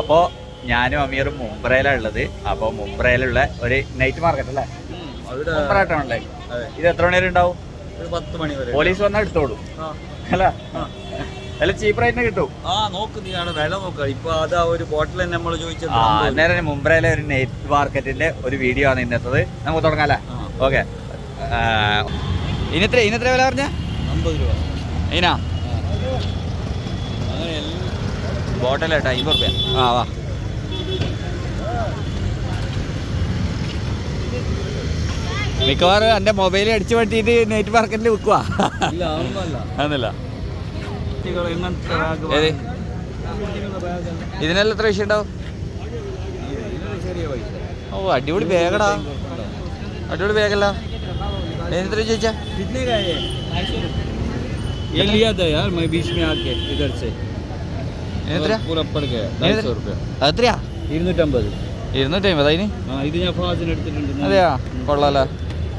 അപ്പോൾ ഞാനും അമീറും മുംബ്രയിലാണ് ഉള്ളത്. അപ്പോൾ മുംബ്രയിലുള്ള ഒരു നൈറ്റ് മാർക്കറ്റ് അല്ലേ? മുംബ്രയിട്ടാണല്ലേ അതെ. ഇത് എത്ര മണി വരെ. ഉണ്ടാവും പോലീസ് വന്നാൽ എടുത്തോളൂ. അല്ല അല്ല ചീപ്പ് റേറ്റിന് കിട്ടും. ആ നോക്ക് നീ ആണ് വില നോക്ക. ഇപ്പൊ ആ ഒരു ബോട്ടിൽ തന്നെ നമ്മൾ ചോദിച്ചത് ആ അന്നേരം മുംബ്രയിലെ ഒരു നൈറ്റ് മാർക്കറ്റിന്റെ ഒരു വീഡിയോ ആണ് ഇന്നത്തത്. നമുക്ക് തുടങ്ങാല്ലേ അല്ലേ? ഓക്കെ ഇനി ഇനത്ര വില പറഞ്ഞ? അമ്പത് രൂപ. ഇനാ ആ. അങ്ങനെ എല്ലാം ബോട്ടലേട്ടാ അമ്പത് റുപ്യ ആ വാ മിക്കവാറും എൻ്റെ മൊബൈൽ അടിച്ചു പറ്റിയിട്ട് നെറ്റ് മാർക്കറ്റിൽ വിൽക്കുക ഇല്ല അതൊന്നുമല്ല ആന്നില്ല കുട്ടികൾ എങ്ങനത്തെ ബാഗ് ഏത്? കുട്ടികളുടെ ബാഗ് ഇതിനെല്ലാം എത്ര വിഷയം ഉണ്ടാവും ഇതിനൊരു ചെറിയ പൈസ ഓ അടിപൊളി ബാഗടാ അടിപൊളി ബാഗല്ല എത്ര ചോദിച്ചാ कितने का है ये लिया था यार मैं बीच में आके इधर से എത്രയാ ഇരുന്നൂറ്റമ്പത് ഇരുന്നൂറ്റി അമ്പത് അതിന് ആ ഇത് ഞാൻ ഫാസിന് എടുത്തിട്ടുണ്ട് അതെയാ കൊള്ളാലോ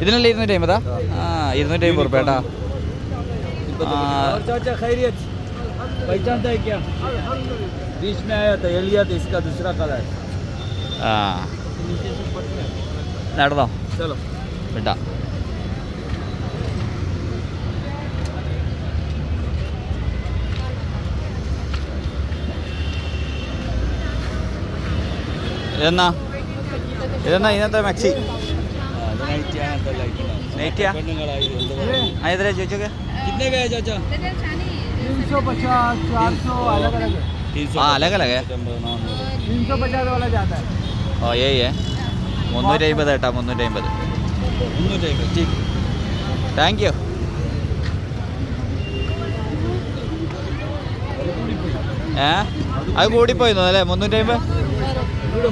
ഇതിനല്ലേ ഇരുന്നൂറ്റി അമ്പതാ ആ ഇരുന്നൂറ്റി അമ്പത് റുപ്യ കേട്ടാ इनको हाँ। और चाचा खैरियत पहचानता है क्या बीच में आया था ये लिया था इसका दूसरा कलर ആ നടന്നോ चलो വിട്ടാ ഇതെന്നാ ഇതെന്നാ ഇന്നത്തെ മെക്സി നൈറ്റിയാ? ആ എതിരാ ചോദിച്ചോക്കെ कितने का है चाचा तीन सौ पचास चार सौ अलग अलग है तीन ആ അലകലക तीन सौ पचास वाला जाता है ഓ ഏ ഏ മുന്നൂറ്റി അമ്പത് കേട്ടാ മുന്നൂറ്റി അമ്പത് താങ്ക് യു ഏ അത് കൂടിപ്പോയിരുന്നു അല്ലേ മുന്നൂറ്റി അമ്പത് ഇവിടെ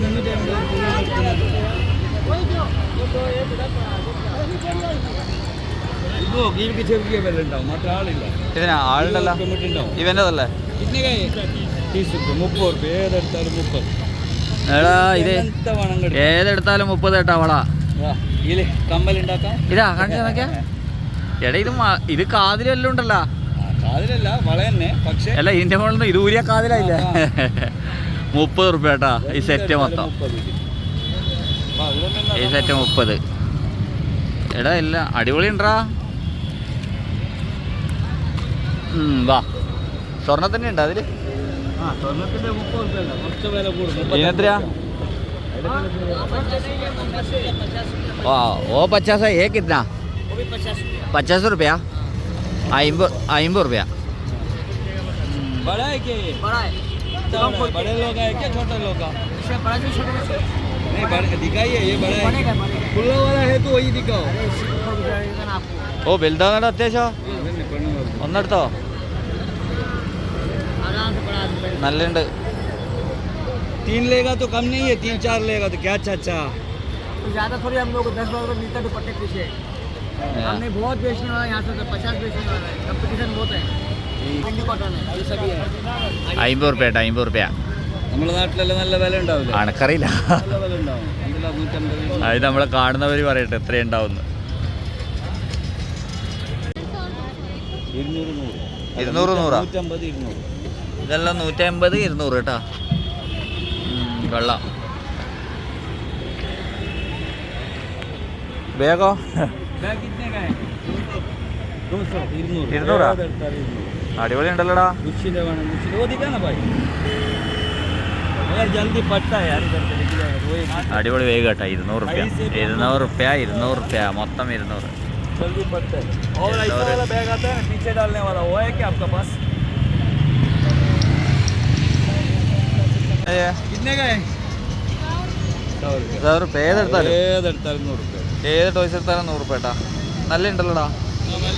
ഏതെടുത്താലും മുപ്പത്. എടാ ഏട്ടാ വളാ ഇതാ കാണിച്ചു എടാ ഇത് ഇത് കാതിലും ഉണ്ടല്ലോ. കാതിലല്ല വള തന്നെ പക്ഷേ അല്ല ഇതിന്റെ മുകളിൽ ഇത് ഊരിയ കാതിലായില്ലേ? മുപ്പത് റുപ്യ ഈ സെറ്റ് മൊത്തം. ഈ സെറ്റ് മുപ്പത്. എടാ ഇല്ല അടിപൊളി ഉണ്ടാ വാ. സ്വർണത്തിന്റെ ഉണ്ടോ അതിൽ ഇതിനെത്രയാ വാ ഓ പച്ചാസ്. ഏ കിട്ടനാ പച്ചാസ് റുപ്യ? അയിമ്പത് അയിമ്പത് റുപ്യ. बड़ा है क्या ये बड़ा है तो कम बड़े लोग है क्या छोटे लोग का? नहीं बड़े दिखाइए ये बड़ा है। खुला वाला है तो वही दिखाओ। तो ओ बिल्डर का रहते వెళ్దాం అత్యాశ तो। నల్లండి तीन लेगा तो कम नहीं है तीन चार लेगा तो क्या अच्छा अच्छा तो ज़्यादा थोड़ी हम लोग 10 दस बारह मिलता दुपट्टे पीछे। हाँ। हमने बहुत बेचने वाला यहाँ से तो पचास बेचने वाला है। कंपटीशन बहुत है। അമ്പത് റുപ്യ കേട്ടോ അമ്പത് റുപ്യ. നമ്മുടെ നാട്ടിലെല്ലാം നല്ല വില ഉണ്ടാവില്ല? അനക്കറിയില്ല. അത് നമ്മളെ കാണുന്നവർ പറയട്ടെ എത്ര എത്രയുണ്ടാവുന്നു ഇരുന്നൂറ് നൂറാ. ഇതെല്ലാം നൂറ്റമ്പത് ഇരുന്നൂറ് കേട്ടാ. കൊള്ളാം. വേഗോ. ഇരുന്നൂറാ. അടിപൊളി ഉണ്ടല്ലോടാ गुच्छीले वाला गुच्छीले वो दिखा ना भाई अगर जल्दी पड़ता है यार इधर से दिख जाएगा तो वो एक അടിപൊളി വേഗം കേട്ടോ ഇരുന്നൂറ് റുപ്യ ഇരുന്നൂറ് റുപ്യ ഇരുന്നൂറ് റുപ്യ മൊത്തം ഇരുന്നൂറ് जल्दी पड़ता है और ऐसा और- वाला बैग आता है ना पीछे डालने वाला वो है क्या आपका पास कितने का है सौ रुपये റുപ്യ ഏതെടുത്താലും ഏതെടുത്താലും നൂറ് രൂപ ഏത് ടോയ്സ് എടുത്താലും നൂറ് റുപ്യ കേട്ടാ നല്ല ഉണ്ടല്ലോടാ അത്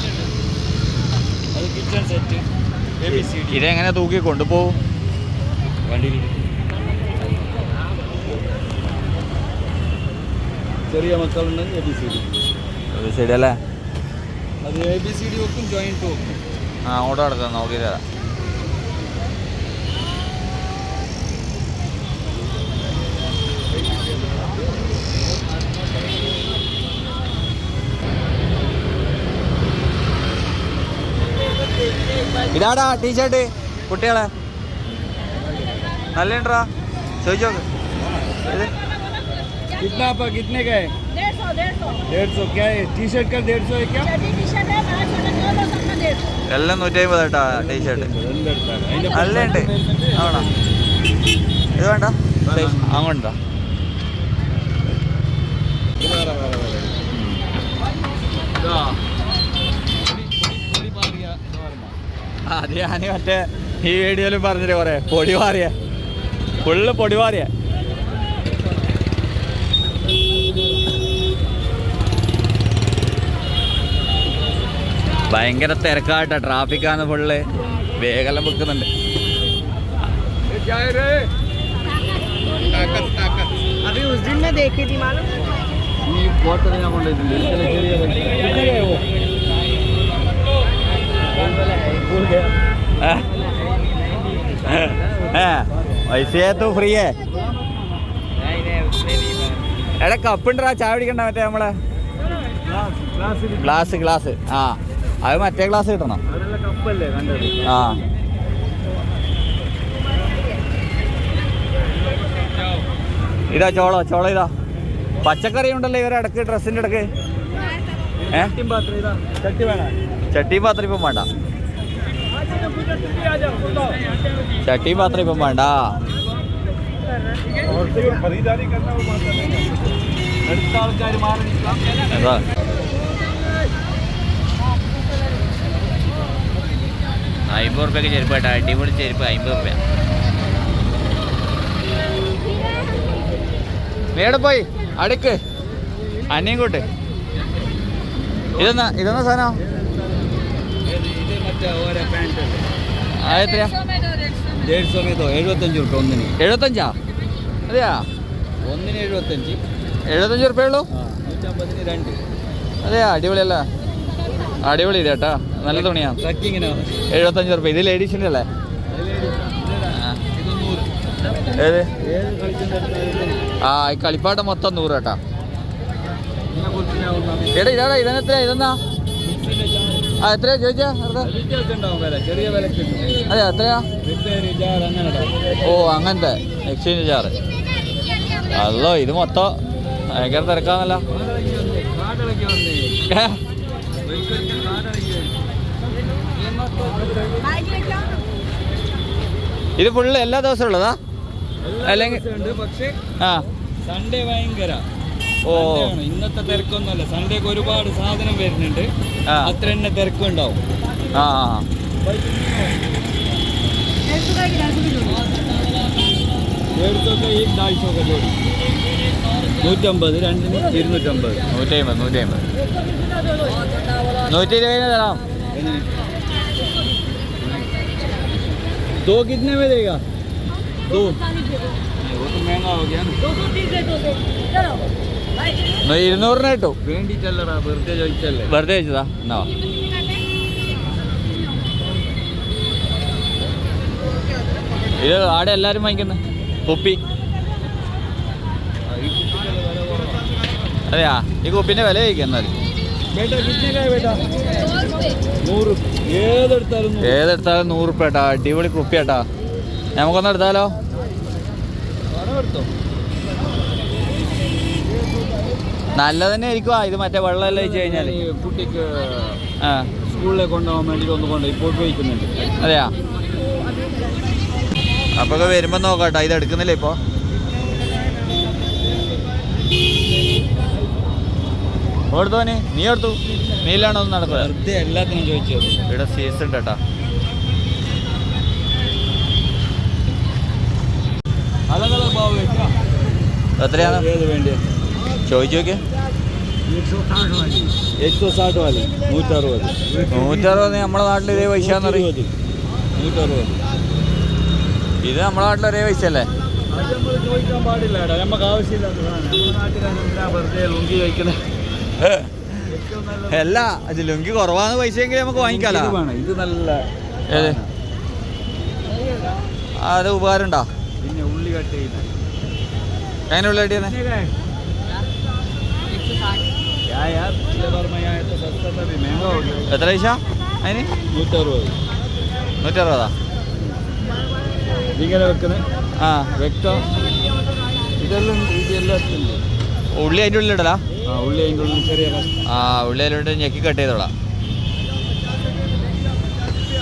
Kitchen set A B C D ഇതെങ്ങനെ തൂക്കി കൊണ്ടുപോകും വണ്ടി ചെറിയ മക്കളുണ്ടെങ്കിൽ എ ബി സി ഡി ശരിയല്ലേ അത് എ ബി സി ഡി വെക്കും ജോയിന്റ് വെക്കും ആ അങ്ങോട്ട് കിടക്കാം നോക്കി തരാം. ഇതാടാ ടീഷർട്ട് കുട്ടികളെ നല്ല ഉണ്ടോ ചോദിച്ചോ ഇത് कितना आपका कितने का है डेढ़ सौ डेढ़ सौ डेढ़ सौ क्या है टी शर्ट का डेढ़ सौ है क्या चड्डी टी शर्ट है पाँच सौ दो दो सबका डेढ़ सौ എല്ലാം നൂറ്റി അമ്പത് കേട്ടോ ടീഷർട്ട് എന്തെടുത്താണ് അതിന്റെ നല്ല ഉണ്ട് ആണോ ഇത് വേണ്ട അങ്ങോട്ടാ വേറെ വേറെ വേറെ ഇതാ അത് ഞാൻ മറ്റേ ഈ വീഡിയോയിലും പറഞ്ഞിട്ട് കുറെ പൊടി മാറിയ ഫുള്ള് പൊടി മാറിയ ഭയങ്കര തിരക്കാട്ടാ ട്രാഫിക്കാണ് ഫുള്ള് വേഗം വെക്കുന്നുണ്ട് क्या है रे ताकत ताकत अभी उस दिन में देखी थी मालूम ഈ ഫോട്ടോ ഞാൻ കൊണ്ടുപോയിട്ടുണ്ട് ഇന്നലെ പൈസ തൂ ഫ്രീ എടാ കപ്പുണ്ടാ ചായ പിടിക്കണ്ട മറ്റേ നമ്മളെ. Glass glass. ആ. അത് മറ്റേ ഗ്ലാസ് കിട്ടണം. ആ. ഇതാ ചോളോ ചോള ഇതാ. പച്ചക്കറി ഉണ്ടല്ലോ ഇവരെ ഇടയ്ക്ക് ഡ്രസ്സിന്റെ ഇടയ്ക്ക്. ഏ? ചട്ടി പാത്രം ഇപ്പം വേണ്ട. ചട്ടി മാത്രം ഇപ്പം വേണ്ട. അതാ അമ്പത് റുപ്യക്ക് ചെരുപ്പ് കേട്ടോ. അടിപൊളി ചെരുപ്പ് അമ്പത് റുപ്യ മേടെ പോയി അടുക്ക്. അന്നേം കൂട്ട്. ഇതെന്നാ ഇതെന്നാ സാധനം? സമയത്തോ എഴുപത്തഞ്ച് ഒന്നിന്. എഴുപത്തഞ്ചാ? അതെയാ? ഒന്നിന് എഴുപത്തഞ്ച്. എഴുപത്തഞ്ച് റുപ്യ ഉള്ളൂ? ആ നൂറ്റമ്പതിന് രണ്ട്. അതെയാ അടിപൊളിയല്ല? അടിപൊളി കേട്ടോ. നല്ല തുണിയാ. ട്രക്കിങ്ങിനോ എഴുപത്തഞ്ച് റുപ്യ ഇത് ലേഡീസിന്റെ അല്ലേ? ആ. ഏത്? ഈ കളിപ്പാട്ടം മൊത്തം നൂറ് കേട്ടാ. എടാ ഇതാടാ ഇതെന്നെത്രയാ? ഇതെന്നാ? ആ എത്രയാ ചോദിച്ചാ? ചെറിയ വിലക്ക് അതെ എത്രയാ? ഓ അങ്ങനത്തെ. എക്സ്ചേഞ്ച് ചാറ് അല്ലോ ഇത് മൊത്തം ഭയങ്കര തിരക്കാന്നല്ല ഇത് ഫുള്ള് എല്ലാ ദിവസവും ഉള്ളതാ? അല്ലെങ്കിൽ ആ. സൺഡേ ഭയങ്കര. ഓ Sunday ആണ്. ഇന്നത്തെ തിരക്കൊന്നുമല്ല സൺഡേക്ക് ഒരുപാട് സാധനം വരുന്നുണ്ട് ആ. അത്ര തന്നെ തിരക്കുണ്ടാവും ആ ആ डेढ़ सौ का एक ढाई सौ की जोड़ी ഏഴ് സौ का एक ढाई सौ का जोड़ी നൂറ്റമ്പത് രണ്ടിന് ഇരുന്നൂറ്റമ്പത് നൂറ്റി അമ്പത് നൂറ്റി അമ്പത് നൂറ്റി ഇരുപതിന് തരാം എങ്ങനെ दो कितने में देगा दो वो तो महंगा हो गया ना दो सौ तीस दे दो सौ चलो भाई നൂ- ഇരുന്നൂറിന് കേട്ടു. വെറുതെ ചോദിച്ചതാ? എന്നാ. ഇത് ആടെ എല്ലാരും വാങ്ങിക്കുന്നു? കുപ്പി. അതെയാ? ഈ കുപ്പിന്റെ വില ചോദിക്കുന്നു ഏതെടുത്താലും നൂറ് ഉപ്പേട്ടാ അടിപൊളി കുപ്പിയാട്ടാ. നമുക്കൊന്നെടുത്താലോ എടുത്തോ? നല്ലത് തന്നെ ആയിരിക്കും ഇത് മറ്റേ വെള്ളമെല്ലാം വെച്ച് കഴിഞ്ഞാൽ കുട്ടിക്ക് സ്കൂളിലേക്ക് കൊണ്ടുപോകാൻ വേണ്ടിയിട്ട് ഒന്ന് കൊണ്ട് ഇപ്പോൾ ഉപയോഗിക്കുന്നുണ്ട്. അതെയാ? അപ്പൊ വരുമ്പോ നോക്കാട്ടോ. ഇത് എടുക്കുന്നില്ലേ ഇപ്പോ? എടുത്തോനെ നീ എടുത്തു നീലാണോ ഒന്ന് നടക്കുന്നത് എല്ലാത്തിനും ചോദിച്ചു ഇവിടെ സീസൺ കേട്ടാ. കേട്ടോ എത്രയാണ്? വേണ്ടി ചോദിച്ചു നോക്കിയേ നൂറ്ററുപത്. നൂറ്ററുപത് നാട്ടിൽ ഇതേ പൈസ ഇത് നമ്മുടെ നാട്ടിൽ ഒരേ പൈസ അല്ലേ? നമുക്ക് അല്ല അത് ലുങ്കി കുറവാണ് പൈസയെങ്കിൽ നമുക്ക് വാങ്ങിക്കാലോ? ഇത് നല്ല അത് ഉപകാരം ഉണ്ടോ? പിന്നെ ഉള്ളി കട്ട് ചെയ്യുന്ന എങ്ങനെ ഉള്ളി കട്ട് ചെയ്യുന്നത് यार पिछले बार मैं आया तो सस्ता था भी महंगा हो गया എത്ര പൈസ അതിന് നൂറ്ററുപത് നൂറ്ററുപതാ ഇങ്ങനെ വെക്കുന്നത് ആ വ്യക്തം ഇതെല്ലാം ഇതെല്ലാം എത്തുന്നുണ്ട് ഉള്ളി അതിൻ്റെ ഉള്ളിലിടലാ ആ ഉള്ളി അതിൻ്റെ ഉള്ളിൽ ചെറിയ കഷ്ണം ആ ഉള്ളി അതിലോട്ട് ഞെക്കി കട്ട് ചെയ്തോളാം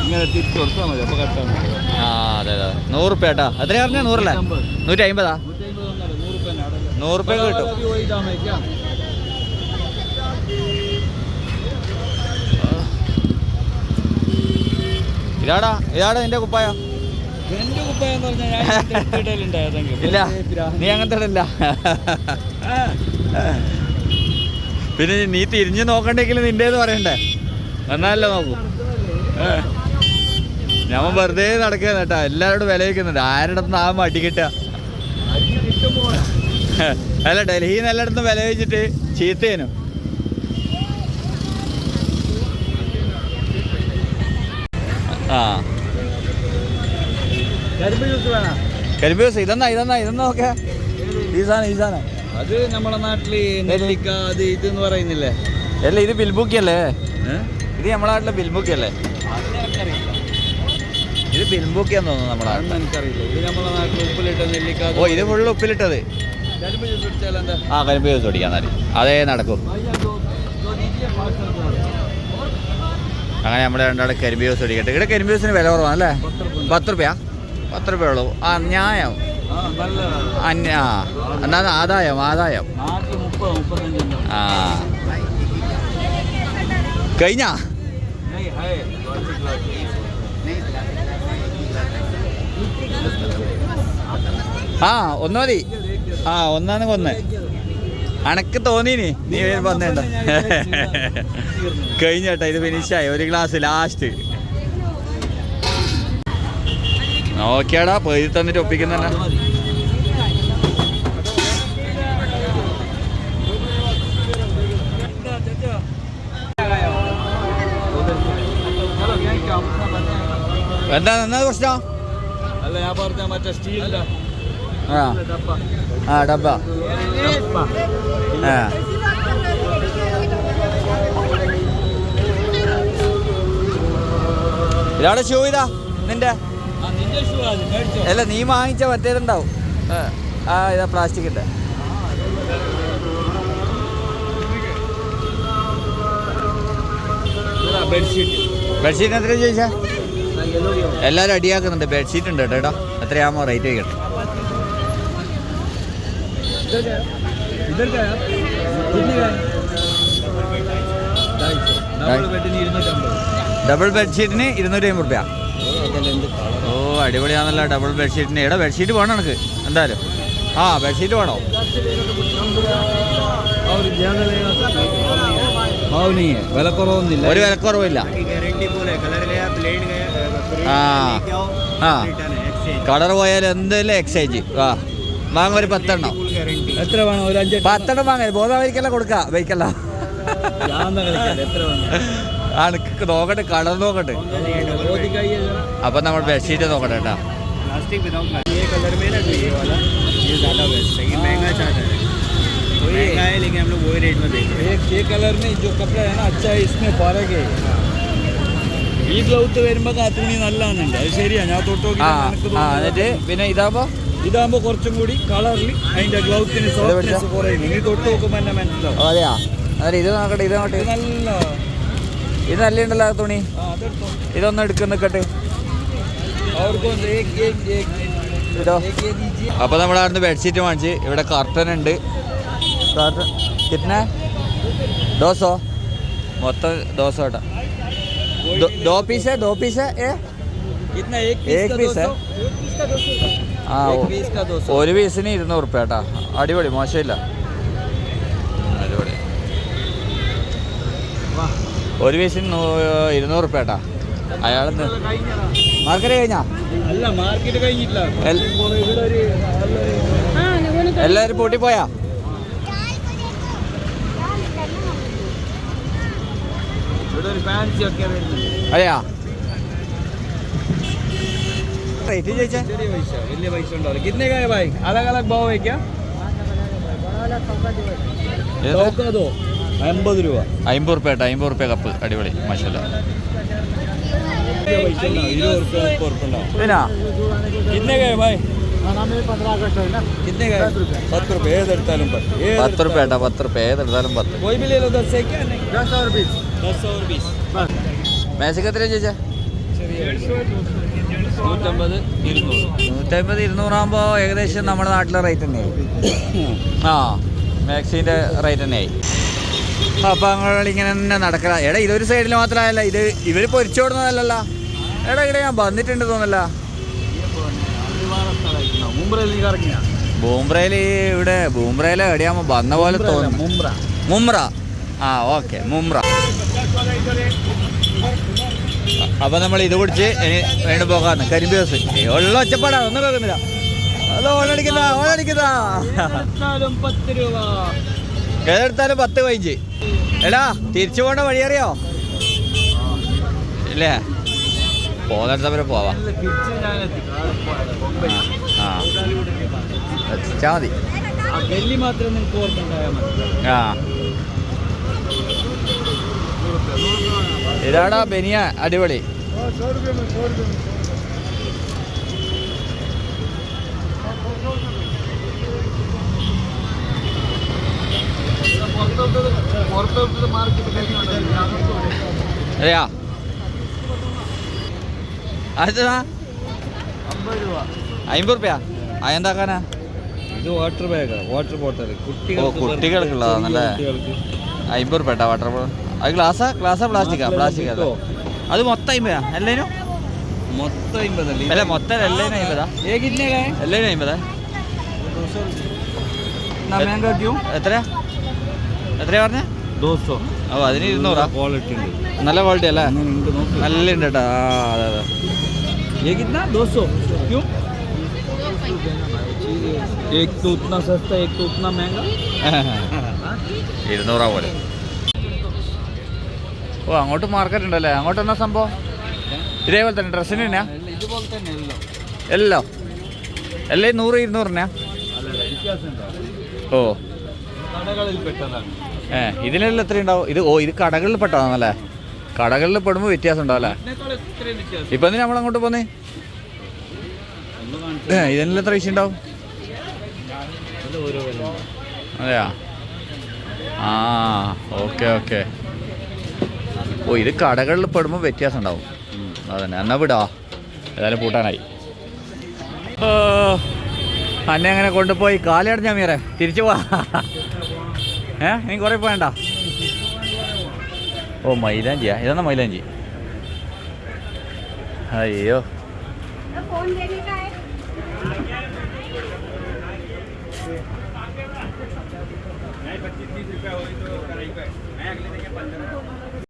ഇങ്ങനെ തിരിച്ചു കൊടുത്താൽ മതി അപ്പോൾ കട്ടാണ് ആ അതെ അതെ നൂറ് റുപ്യ കേട്ടോ എത്രയാ പറഞ്ഞ നൂറല്ലേ നൂറ്റി അമ്പതാ നൂറ്റി അമ്പത് ഒന്നല്ല നൂറ് രൂപ തന്നെ അവിടെ നൂറ് റുപ്യ കിട്ടും ഇതാടാ ഇതാടാ നിന്റെ കുപ്പായ. എന്റെ കുപ്പായം പറഞ്ഞാൽ ഞാൻ എടുത്തിടലുണ്ടായതെങ്കിൽ ഇല്ല നീ അങ്ങനത്തെ ഇടല്ല പിന്നെ നീ തിരിഞ്ഞു നോക്കണ്ടെങ്കിൽ നിന്റേത് പറയണ്ടേ? എന്നാലല്ലോ നോക്കൂ. ഞാൻ ഞമ്മ വെറുതെ നടക്കുക കേട്ടാ. എല്ലാവരോടും വില വയ്ക്കുന്നുണ്ട് ആരുടെ അടുത്ത് ആ മടി കിട്ടുക. അല്ല ഡൽഹിയിൽ നിന്ന് എല്ലായിടത്തും വില വെച്ചിട്ട് ചീത്തേനു ആ. കരിമ്പ് ജ്യൂസ് ഇതെന്നാ ഇതെന്നാ ഇതെന്നാ നോക്കെ. ഈ സാധനം ഈ സാധനം. അത് നമ്മളെ നാട്ടിൽ നെല്ലിക്ക അത് ഇത് എന്ന് പറയുന്നില്ലേ? അല്ല ഇത് ബിൽബുക്കി അല്ലേ ഇത് നമ്മളെ നാട്ടിലെ ബിൽബുക്കി അല്ലേ ഇത് ബിൽബുക്കിയാന്ന് തോന്നുന്നു നമ്മളെ നാട്ടിൽ എനിക്കറിയില്ല. ഇത് നമ്മളെ നാട്ടിൽ ഉപ്പിലിട്ട നെല്ലിക്ക ഓ ഇത് ഫുള്ള് ഉപ്പിലിട്ടത്. കരിമ്പ് ജ്യൂസ് കുടിച്ചാൽ എന്താ? ആ കരിമ്പ് ജ്യൂസ് കുടിക്കാൻ അതേ നടക്കും. അങ്ങനെ നമ്മുടെ രണ്ടാളെ കരിമ്പ് ജ്യൂസ് അടിക്കട്ടെ ഇവിടെ കരിമ്പ് ജ്യൂസിന് വില കുറവാണ് അല്ലേ? പത്ത് റുപ്യ? പത്ത് റുപ്യ ഉള്ളൂ. ആ ന്യായം. എന്നാ ആദായം ആദായം. ആ. കഴിഞ്ഞാ? ആ ഒന്ന് മതി. ആ ഒന്നാണ് കൊന്ന്. അനക്ക് തോന്നിനി നീ വന്നേണ്ട. കഴിഞ്ഞേട്ടാ ഇത് ഫിനിഷായി ഒരു ഗ്ലാസ് ലാസ്റ്റ് നോക്കിയാടാ പേര് തന്നിട്ട് ഒപ്പിക്കുന്നല്ല എന്താ എന്നാ പ്രശ്നം? അല്ല ഞാൻ പറഞ്ഞ മറ്റേ സ്റ്റീലിന്റെ ആ. ആ ഡബ്ബ. ആ. ഇതാണ് ഷൂ ഇതാ നിന്റെ? അല്ല നീ വാങ്ങിച്ച മറ്റേതുണ്ടാവും. ആ, ഇതാ പ്ലാസ്റ്റിക്കിന്റെ ബെഡ്ഷീറ്റ് ബെഡ്ഷീറ്റ് എത്ര ചോദിച്ചാ? എല്ലാവരും അടിയാക്കുന്നുണ്ട് ബെഡ്ഷീറ്റ് ഉണ്ട് കേട്ടോ എത്രയാകുമ്പോൾ റേറ്റ് വയ്ക്കട്ടെ इधर क्या इधर क्या यार कितने का है ढाई सौ डबल बेड नहीं ഇരുന്നൂറ്റമ്പത് ഡബിൾ ബെഡ്ഷീറ്റിന് ഇരുന്നൂറ്റി അമ്പത് റുപ്യ അതെല്ലാം എന്ത് കളർ ഓ അടിപൊളിയാണല്ലോ ഡബിൾ ബെഡ്ഷീറ്റിന് എടാ ബെഡ്ഷീറ്റ് വേണം എനിക്ക് എന്തായാലും ആ ബെഡ്ഷീറ്റ് വേണോ और ज्यादा लेगा भाव नहीं है വില കുറവൊന്നുമില്ല ഒരു വിലക്കുറവില്ല गारंटी फुल है कलर गया प्लेन गया ആ ആ കളർ പോയാൽ എന്തെങ്കിലും എക്സൈജ് ആ വാങ്ങ ഒരു പത്തെണ്ണം എത്ര വേണം ഒരു അഞ്ച് പത്തെണ്ണം വാങ്ങ ബോധാവരിക്കല്ല കൊടുക്ക ബൈക്കല്ല ഞാൻ കളിക്കാം എത്ര വേണം അനക്ക് നോക്കട്ടെ കളർ നോക്കട്ടെ दिखाइए जरा അപ്പൊ നമ്മൾ ബെഡ്ഷീറ്റ് നോക്കട്ടെ കേട്ടോ प्लास्टिक विदाउट ये कलर में ना जो ये वाला ये ज़्यादा बेस्ट है ये महंगा चाहता है महंगा है लेकिन हम लोग वही रेट में देख रहे हैं ये कलर में जो कपड़ा है ना अच्छा है इसमें फर्क है ഈ ഗ്ലൗത്ത് വരുമ്പോൾ ആ തുണി നല്ലതാണുണ്ട് അത് ശരിയാ ഞാൻ തൊട്ട് ആ ആ എന്നിട്ട് പിന്നെ ഇതാകുമ്പോ ഇതാകുമ്പോൾ കുറച്ചും കൂടി കളറിൽ അതിന്റെ ഗ്ലൗത്തിന് സോഫ്റ്റ്നെസ് കുറയും നീ തൊട്ട് നോക്കുമ്പോൾ തന്നെ മനസ്സിലാവും ഓ, അതെയാ അതെ ഇത് നോക്കട്ടെ ഇത് നോക്കട്ടെ ഇത് നല്ല ഇത് നല്ല ഉണ്ടല്ലോ ആ തുണി ആ അതെടുത്തോ ഇതൊന്ന് എടുക്കുന്ന നിൽക്കട്ടെ അവർക്ക് ഒന്ന് ഏക് ഏക് ഏക് ഇതോ ഏക് ये दीजिए അപ്പൊ നമ്മൾ അവിടുന്ന് ബെഡ്ഷീറ്റ് വാങ്ങിച്ച് ഇവിടെ കർട്ടൻ ഉണ്ട് കർട്ടൻ കിട്ടന ദോസോ മൊത്തം ദോശ കേട്ടോ दो- दो पीस है दो पीस है ये कितना एक एक का पीस है? 200? एक पीस का 200 ആ ഒരു പീസിന് ഇരുന്നൂറ് ഉറുപ്പ്യ കേട്ടാ അടിപൊളി മോശമില്ല. ഒരു പീസിന് ഇരുന്നൂറ് ഉറുപ്പ്യ കേട്ടാ അയാളെ മാർക്കറ്റ് കഴിഞ്ഞാ? എല്ലാരും പൂട്ടിപ്പോയാ അതെയാ? റേറ്റ് ചോദിച്ചാൽ ചെറിയ പൈസ വലിയ പൈസ ഉണ്ടാവില്ല. കിന്നെ കായ ഭായ് അലഗ് അലഗ് ഭാവ് വയ്ക്കാം നോക്കാതോ അമ്പത് രൂപ. അമ്പത് റുപ്യ കേട്ടോ അമ്പത് റുപ്യ കപ്പ് അടിപൊളി മാഷല്ല ഇരുപത് റുപ്യ മുപ്പത് റുപ്യ ഉണ്ടാവും. കിന്നെ കായ ഭായ് പത്ത് റുപ്യ. ഏതെടുത്താലും പത്ത് പത്ത് റുപ്യ ഏട്ടാ പത്ത് റുപ്യ ഏതെടുത്താലും പത്ത്. മേശക്കത്ര ചേച്ചാ നൂറ്റമ്പത് ഇരുന്നൂറ്. നൂറ്റമ്പത് ഇരുന്നൂറാകുമ്പോൾ ഏകദേശം നമ്മുടെ നാട്ടിലെ റേറ്റ് തന്നെയായി ആ മാക്സിന്റെ റേറ്റ് തന്നെയായി അപ്പം ഇങ്ങനെ തന്നെ നടക്കല എടാ ഇതൊരു സൈഡിൽ മാത്രമായല്ല ഇത് ഇവർ പൊരിച്ചോടുന്നതല്ലല്ല എടാ ഇവിടെ ഞാൻ വന്നിട്ടുണ്ട് തോന്നല്ല ബൂംബ്രയിൽ ഇവിടെ ബൂംബ്രയിൽ എവിടെയാകുമ്പോൾ വന്ന പോലെ തോന്നുന്നു. മുംബ്ര ആ ഓക്കെ മുമ്ര അപ്പം നമ്മൾ ഇത് കുടിച്ച് ഇനി വീണ്ടും പോകാന്ന്. കരിമ്പ് ദിവസം ഉള്ള ഒച്ചപ്പാടാ ഒന്നും കേൾക്കുന്നില്ല. അത് ഓണടിക്കുന്ന ഓണടിക്കുന്ന പത്ത് രൂപ. ഏതെടുത്താലും പത്ത് പതിഞ്ച് എടാ തിരിച്ചു പോകേണ്ട വഴി അറിയോ? ഇല്ലേ? പോകുന്നിടത്ത വരെ പോവാം. ആ. മതി. ആ ഇതാടാ ബനിയ അടിപൊളി. അതെയാ അമ്പത് രൂപ. അതെന്താക്കാനാ ഇത് വാട്ടർ ബാഗാ വാട്ടർ ബോട്ടൽ കുട്ടികൾക്ക് കുട്ടികൾക്കുള്ളതാണല്ലേ? അമ്പത് രൂപ വാട്ടർ ബോട്ടിൽ അത് ഗ്ലാസ്സാ ഗ്ലാസ്സാ പ്ലാസ്റ്റിക്കാ പ്ലാസ്റ്റിക് അല്ല അത് മൊത്തം അമ്പതാ എല്ലാനും മൊത്തം അമ്പതല്ലേ അല്ല മൊത്തം എല്ലാനും അമ്പതാ ये कितने का है എല്ലാനും അമ്പതാ दो सौ इतना महंगा क्यों എത്രയാ എത്രയാ പറഞ്ഞ दो सौ ഓ അതിന് ഇരുന്നൂറാ क्वालिटी നല്ല ക്വാളിറ്റി അല്ലേ इनको दो सौ നല്ല ഉണ്ട് കേട്ടോ ആ അതെ അതെ ये कितना दो सौ क्यों एक तो उतना सस्ता एक तो उतना महंगा ഇരുന്നൂറാ പോലെ ഓ അങ്ങോട്ട് മാർക്കറ്റ് ഉണ്ടല്ലേ? അങ്ങോട്ട് എന്നാ സംഭവം? ഇതേപോലെ തന്നെ ഡ്രസ്സിന് തന്നെയാ? എല്ലാം. എല്ലോ നൂറ് ഇരുന്നൂറിനാ ഓ. ഏ ഇതിനെല്ലാം എത്ര ഉണ്ടാവും? ഇത് ഓ ഇത് കടകളിൽ പെട്ടതാണല്ലേ? കടകളിൽ പെടുമ്പോൾ വ്യത്യാസം ഉണ്ടാവും അല്ലേ? ഇതിനേക്കാൾ ഇത്രയും വ്യത്യാസം എന്തിനാ നമ്മൾ അങ്ങോട്ട് പോന്നേ? ഏ ഇതിനെല്ലാം എത്ര വിഷയം ഉണ്ടാവും? അതെയാ? ആ ഓക്കെ ഓക്കെ. ഓ ഇത് കടകളിൽ പെടുമ്പോൾ വ്യത്യാസം ഉണ്ടാവും. അതന്നെ. എന്നാ വിടാ. ഏതായാലും പൂട്ടാനായി. അന്നെ അങ്ങനെ കൊണ്ടുപോയി. കാലടഞ്ഞാ മീറെ. തിരിച്ചു പോവാ. ഏ നീ കുറേ പോയണ്ട? ഓ മൈലാഞ്ചിയാ? ഇതെന്നാ മൈലാഞ്ചി? അയ്യോ.